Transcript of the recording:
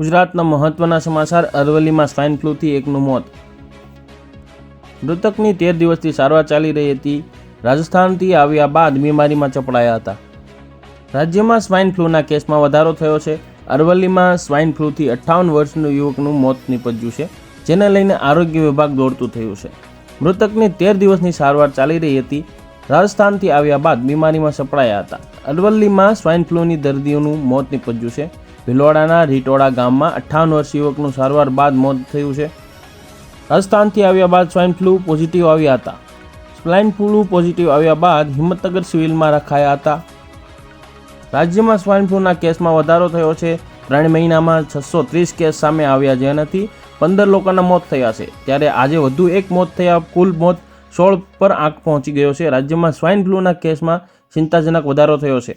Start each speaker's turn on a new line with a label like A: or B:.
A: ગુજરાતના મહત્વના સમાચાર અરવલ્લીમાં સ્વાઇન ફ્લૂથી એકનું મોત. મૃતકની તેર દિવસથી સારવાર ચાલી રહી હતી. રાજસ્થાનથી આવ્યા બાદ બીમારીમાં ચપડાયા હતા. રાજ્યમાં સ્વાઇન ફ્લૂના કેસમાં વધારો થયો છે. અરવલ્લીમાં સ્વાઇન ફ્લૂથી અઠ્ઠાવન વર્ષનું યુવકનું મોત નીપજ્યું છે, જેને લઈને આરોગ્ય વિભાગ દોડતું થયું છે. મૃતકની તેર દિવસની સારવાર ચાલી રહી હતી. રાજસ્થાનથી આવ્યા બાદ બીમારીમાં સપડાયા હતા. અરવલ્લીમાં સ્વાઇન ફ્લૂની દર્દીઓનું મોત નીપજ્યું છે. ભિલોડાના રીટોડા ગામમાં અઠ્ઠાવન વર્ષ યુવકનું સારવાર બાદ મોત થયું છે. રાજસ્થાનથી આવ્યા બાદ સ્વાઇન ફ્લૂ પોઝિટિવ આવ્યા હતા. સ્વાઇન ફ્લૂ પોઝિટિવ આવ્યા બાદ હિંમતનગર સિવિલમાં રખાયા હતા. રાજ્યમાં સ્વાઇન ફ્લૂના કેસમાં વધારો થયો છે. ત્રણ મહિનામાં છસો ત્રીસ કેસ સામે આવ્યા જેનાથી પંદર લોકોના મોત થયા છે. ત્યારે આજે વધુ એક મોત થયા, કુલ મોત સોળ પર આંક પહોંચી ગયો છે. રાજ્યમાં સ્વાઇન ફ્લૂના કેસમાં ચિંતાજનક વધારો થયો છે.